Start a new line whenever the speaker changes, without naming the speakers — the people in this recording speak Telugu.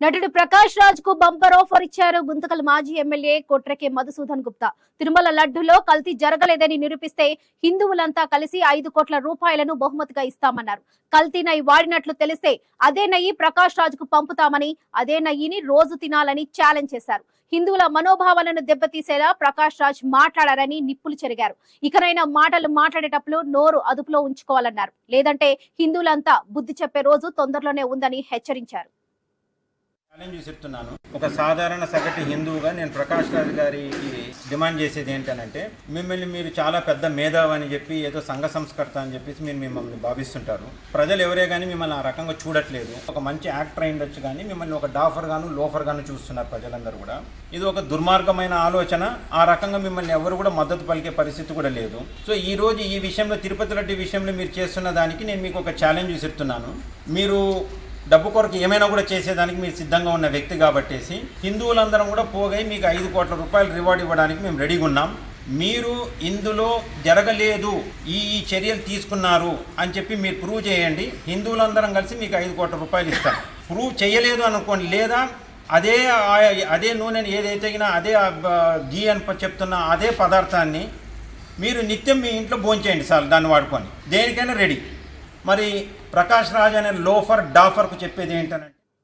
నటుడు ప్రకాష్ రాజ్కు బంపర్ ఆఫర్ ఇచ్చారు. గుంతకల్ మాజీ ఎమ్మెల్యే కొట్రకే మధుసూదన్ గుప్తా. తిరుమల లడ్డులో కల్తీ జరగలేదని నిరూపిస్తే హిందువులంతా కలిసి ఐదు కోట్ల రూపాయలను బహుమతిగా ఇస్తామన్నారు. కల్తీ నయ్యి వాడినట్లు తెలిస్తే అదే నయ్యి ప్రకాష్ రాజ్కు పంపుతామని అదే నయ్యిని రోజు తినాలని ఛాలెంజ్ చేశారు. హిందువుల మనోభావాలను దెబ్బతీసేలా ప్రకాష్ రాజ్ మాట్లాడారని నిప్పులు చెరిగారు. ఇకనైనా మాటలు మాట్లాడేటప్పుడు నోరు అదుపులో ఉంచుకోవాలన్నారు. లేదంటే హిందువులంతా బుద్ధి చెప్పే రోజు తొందరలోనే ఉందని హెచ్చరించారు.
ఛాలెంజ్ చెప్తున్నాను ఒక సాధారణ సగటు హిందువుగా నేను ప్రకాష్ రాజ్ గారికి డిమాండ్ చేసేది ఏంటనంటే మిమ్మల్ని మీరు చాలా పెద్ద మేధావి అని చెప్పి ఏదో సంఘ సంస్కర్త అని చెప్పేసి మీరు మిమ్మల్ని భావిస్తుంటారు. ప్రజలు ఎవరే కానీ మిమ్మల్ని ఆ రకంగా చూడట్లేదు. ఒక మంచి యాక్టర్ అయిండొచ్చు కానీ మిమ్మల్ని ఒక డాఫర్ గాను లోఫర్ గాను చూస్తున్నారు ప్రజలందరూ కూడా. ఇది ఒక దుర్మార్గమైన ఆలోచన. ఆ రకంగా మిమ్మల్ని ఎవరు కూడా మద్దతు పలికే పరిస్థితి కూడా లేదు. సో ఈ రోజు ఈ విషయంలో తిరుపతి రెడ్డి విషయంలో మీరు చేస్తున్న దానికి నేను మీకు ఒక ఛాలెంజ్ చెప్తున్నాను మీరు డబ్బు కొరకు ఏమైనా కూడా చేసేదానికి మీరు సిద్ధంగా ఉన్న వ్యక్తి కాబట్టేసి హిందువులందరం కూడా పోగై మీకు ఐదు కోట్ల రూపాయలు రివార్డ్ ఇవ్వడానికి మేము రెడీగా ఉన్నాం. మీరు ఇందులో జరగలేదు ఈ ఈ చర్యలు తీసుకున్నారు అని చెప్పి మీరు ప్రూవ్ చేయండి. హిందువులందరం కలిసి మీకు ఐదు కోట్ల రూపాయలు ఇస్తాం. ప్రూవ్ చేయలేదు అనుకోండి లేదా అదే అదే నూనెని ఏదైతే అయినా అదే గీ అని చెప్తున్న అదే పదార్థాన్ని మీరు నిత్యం మీ ఇంట్లో భోంచేయండి సార్ దాన్ని వాడుకొని. దేనికైనా రెడీ. మరి ప్రకాష్ రాజ్ అనే లోఫర్ డాఫర్కు చెప్పేది ఏంటనంటే